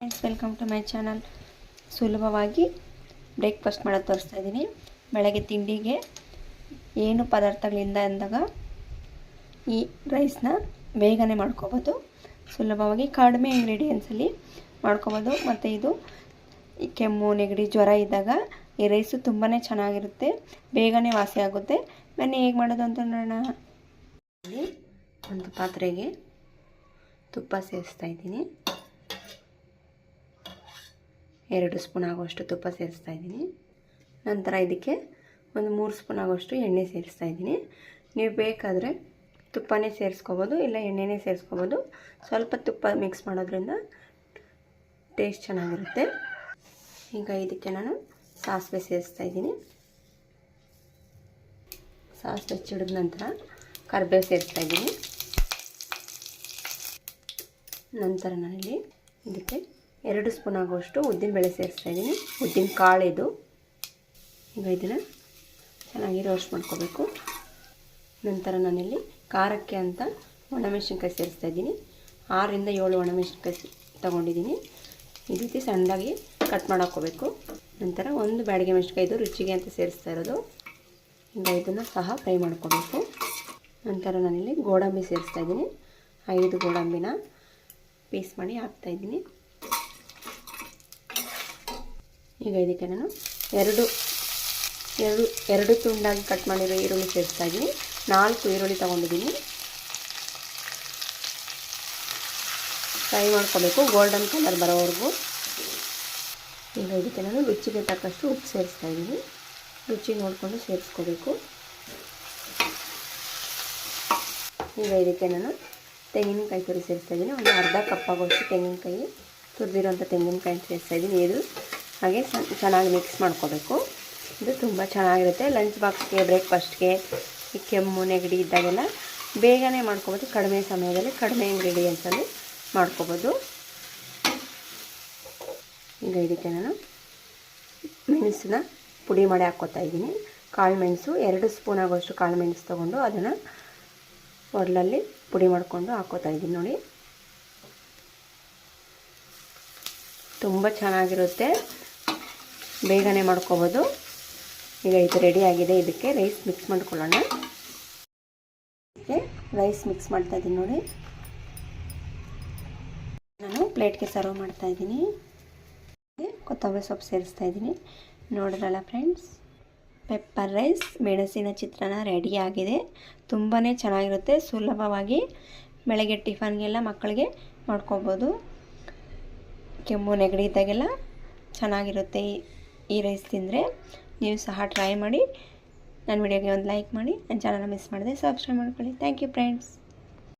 Friends welcome to my channel ಸುಲಭವಾಗಿ breakfast ಮಾಡೋದು ತೋರಿಸ್ತಾ ಇದ್ದೀನಿ ಬೆಳಗ್ಗೆ ತಿಂಡಿಗೆ ಏನು ಪದಾರ್ಥಗಳಿಂದ ಅಂದಾಗ ಈ ರೈಸ್ನ ಬೇಗನೆ ಮಾಡ್ಕೋಬೋದು. ಸುಲಭವಾಗಿ ಕಡಿಮೆ ಇಂಗ್ರೀಡಿಯೆಂಟ್ಸಲ್ಲಿ ಮಾಡ್ಕೋಬೋದು. ಮತ್ತು ಇದು ಕೆಮ್ಮು, ನೆಗಡಿ, ಜ್ವರ ಇದ್ದಾಗ ಈ ರೈಸು ತುಂಬಾ ಚೆನ್ನಾಗಿರುತ್ತೆ. ಬೇಗನೆ ವಾಸಿ ಆಗುತ್ತೆ. ಬನ್ನಿ, ಹೇಗೆ ಮಾಡೋದು ಅಂತ ನೋಡೋಣ. ಒಂದು ಪಾತ್ರೆಗೆ ತುಪ್ಪ ಸೇರಿಸ್ತಾ ಇದ್ದೀನಿ ಎರಡು ಸ್ಪೂನ್ ಆಗುವಷ್ಟು ತುಪ್ಪ ಸೇರಿಸ್ತಾ ಇದ್ದೀನಿ. ನಂತರ ಇದಕ್ಕೆ ಒಂದು ಮೂರು ಸ್ಪೂನ್ ಆಗುವಷ್ಟು ಎಣ್ಣೆ ಸೇರಿಸ್ತಾ ಇದ್ದೀನಿ. ನೀವು ಬೇಕಾದರೆ ತುಪ್ಪನೇ ಸೇರಿಸ್ಕೋಬೋದು, ಇಲ್ಲ ಎಣ್ಣೆನೇ ಸೇರಿಸ್ಕೋಬೋದು. ಸ್ವಲ್ಪ ತುಪ್ಪ ಮಿಕ್ಸ್ ಮಾಡೋದ್ರಿಂದ ಟೇಸ್ಟ್ ಚೆನ್ನಾಗಿರುತ್ತೆ. ಈಗ ಇದಕ್ಕೆ ನಾನು ಸಾಸಿವೆ ಸೇರಿಸ್ತಾ ಇದ್ದೀನಿ. ಸಾಸಿವೆ ಚಿಡಿದ ನಂತರ ಕರಿಬೇವು ಸೇರಿಸ್ತಾ ಇದ್ದೀನಿ. ನಂತರ ನಾನಿಲ್ಲಿ ಇದಕ್ಕೆ ಎರಡು ಸ್ಪೂನ್ ಆಗುವಷ್ಟು ಉದ್ದಿನಬೇಳೆ ಸೇರಿಸ್ತಾ ಇದ್ದೀನಿ. ಉದ್ದಿನ ಕಾಳಿದು ಈಗ ಇದನ್ನು ಚೆನ್ನಾಗಿ ರೋಸ್ಟ್ ಮಾಡ್ಕೋಬೇಕು. ನಂತರ ನಾನಿಲ್ಲಿ ಖಾರಕ್ಕೆ ಅಂತ ಒಣಮೆಣಸಿನ್ಕಾಯಿ ಸೇರಿಸ್ತಾ ಇದ್ದೀನಿ. ಆರರಿಂದ ಏಳು ಒಣಮೆಣಸಿನ್ಕಾಯಿ ತೊಗೊಂಡಿದ್ದೀನಿ. ಈ ರೀತಿ ಸಣ್ಣದಾಗಿ ಕಟ್ ಮಾಡಾಕೋಬೇಕು ನಂತರ ಒಂದು ಬ್ಯಾಡಿಗೆ ಮೆಣಸಿನ್ಕಾಯಿ ಇದು ರುಚಿಗೆ ಅಂತ ಸೇರಿಸ್ತಾ ಇರೋದು. ಈಗ ಇದನ್ನು ಸಹ ಫ್ರೈ ಮಾಡ್ಕೋಬೇಕು. ನಂತರ ನಾನಿಲ್ಲಿ ಗೋಡಂಬಿ ಸೇರಿಸ್ತಾ ಇದ್ದೀನಿ. ಐದು ಗೋಡಂಬಿನ ಪೀಸ್ ಮಾಡಿ ಹಾಕ್ತಾಯಿದ್ದೀನಿ ಈಗ ಇದಕ್ಕೆ ನಾನು ಎರಡು ಎರಡು ಎರಡು ತುಂಡಾಗಿ ಕಟ್ ಮಾಡಿರೋ ಈರುಳ್ಳಿ ಸೇರಿಸ್ತಾ ಇದ್ದೀನಿ. ನಾಲ್ಕು ಈರುಳ್ಳಿ ತೊಗೊಂಡಿದ್ದೀನಿ. ಫ್ರೈ ಮಾಡ್ಕೋಬೇಕು. ಗೋಲ್ಡನ್ ಕಲರ್ ಬರೋವರೆಗೂ. ಈಗ ಇದಕ್ಕೆ ನಾನು ರುಚಿಗೆ ತಕ್ಕಷ್ಟು ಉಪ್ಪು ಸೇರಿಸ್ತಾ ಇದ್ದೀನಿ. ರುಚಿ ನೋಡಿಕೊಂಡು ಸೇರಿಸ್ಕೋಬೇಕು. ಈಗ ಇದಕ್ಕೆ ನಾನು ತೆಂಗಿನಕಾಯಿ ತುರಿ ಸೇರಿಸ್ತಾ ಇದ್ದೀನಿ. ಒಂದು ಅರ್ಧ ಕಪ್ ಆಗೋಷ್ಟು ತೆಂಗಿನಕಾಯಿ ತುರಿದಿರೋಂಥ ತೆಂಗಿನಕಾಯಿ ಸೇರಿಸ್ತಾ ಇದ್ದೀನಿ. ಇದು ಹಾಗೆ ಚೆನ್ನಾಗಿ ಮಿಕ್ಸ್ ಮಾಡ್ಕೋಬೇಕು. ಇದು ತುಂಬ ಚೆನ್ನಾಗಿರುತ್ತೆ. ಲಂಚ್ ಬಾಕ್ಸ್ಗೆ ಬ್ರೇಕ್ಫಾಸ್ಟ್ಗೆ ಈ ಕೆಮ್ಮು, ನೆಗಡಿ ಇದ್ದಾಗೆಲ್ಲ ಬೇಗನೆ ಮಾಡ್ಕೋಬೋದು. ಕಡಿಮೆ ಸಮಯದಲ್ಲಿ ಕಡಿಮೆ ಇಂಗ್ರೀಡಿಯೆಂಟ್ಸಲ್ಲಿ ಮಾಡ್ಕೋಬೋದು. ಈಗ ಇದಕ್ಕೆ ನಾನು ಮೆಣಸನ್ನ ಪುಡಿ ಮಾಡಿ ಹಾಕ್ಕೋತಾ ಇದ್ದೀನಿ. ಕಾಳು ಮೆಣಸು, ಎರಡು ಸ್ಪೂನ್ ಆಗೋಷ್ಟು ಕಾಳು ಮೆಣಸು ತೊಗೊಂಡು ಅದನ್ನು ಒಡಲಲ್ಲಿ ಪುಡಿ ಮಾಡಿಕೊಂಡು ಹಾಕ್ಕೋತಾ ಇದ್ದೀನಿ ನೋಡಿ. ತುಂಬ ಚೆನ್ನಾಗಿರುತ್ತೆ. ಬೇಗನೆ ಮಾಡ್ಕೋಬೋದು. ಈಗ ಇದು ರೆಡಿ ಆಗಿದೆ. ಇದಕ್ಕೆ ರೈಸ್ ಮಿಕ್ಸ್ ಮಾಡ್ಕೊಳ್ಳೋಣ. ರೈಸ್ ಮಿಕ್ಸ್ ಮಾಡ್ತಾ ಇದ್ದೀನಿ ನೋಡಿ. ನಾನು ಪ್ಲೇಟ್ಗೆ ಸರ್ವ್ ಮಾಡ್ತಾ ಇದ್ದೀನಿ. ಕೊತ್ತಂಬರಿ ಸೊಪ್ಪು ಸೇರಿಸ್ತಾ ಇದ್ದೀನಿ. ನೋಡಿದ್ರಲ್ಲ ಫ್ರೆಂಡ್ಸ್ ಪೆಪ್ಪರ್ ರೈಸ್ ಮೆಣಸಿನ ಚಿತ್ರಾನ್ನ ಆಗಿದೆ. ತುಂಬಾ ಚೆನ್ನಾಗಿರುತ್ತೆ. ಸುಲಭವಾಗಿ ಬೆಳಗ್ಗೆ ಟಿಫನ್ಗೆಲ್ಲ ಮಕ್ಕಳಿಗೆ ಮಾಡ್ಕೊಬೋದು. ಕೆಮ್ಮು ನೆಗಡಿ ಇದ್ದಾಗೆಲ್ಲ ಚೆನ್ನಾಗಿರುತ್ತೆ. ಈ ರೈಸ್ ತಿಂದರೆ ನೀವು ಸಹ ಟ್ರೈ ಮಾಡಿ ನನ್ನ ವಿಡಿಯೋಗೆ ಒಂದು ಲೈಕ್ ಮಾಡಿ ನನ್ನ ಚಾನಲ್ನ ಮಿಸ್ ಮಾಡಿದೆ ಸಬ್ಸ್ಕ್ರೈಬ್ ಮಾಡ್ಕೊಳ್ಳಿ. Thank you friends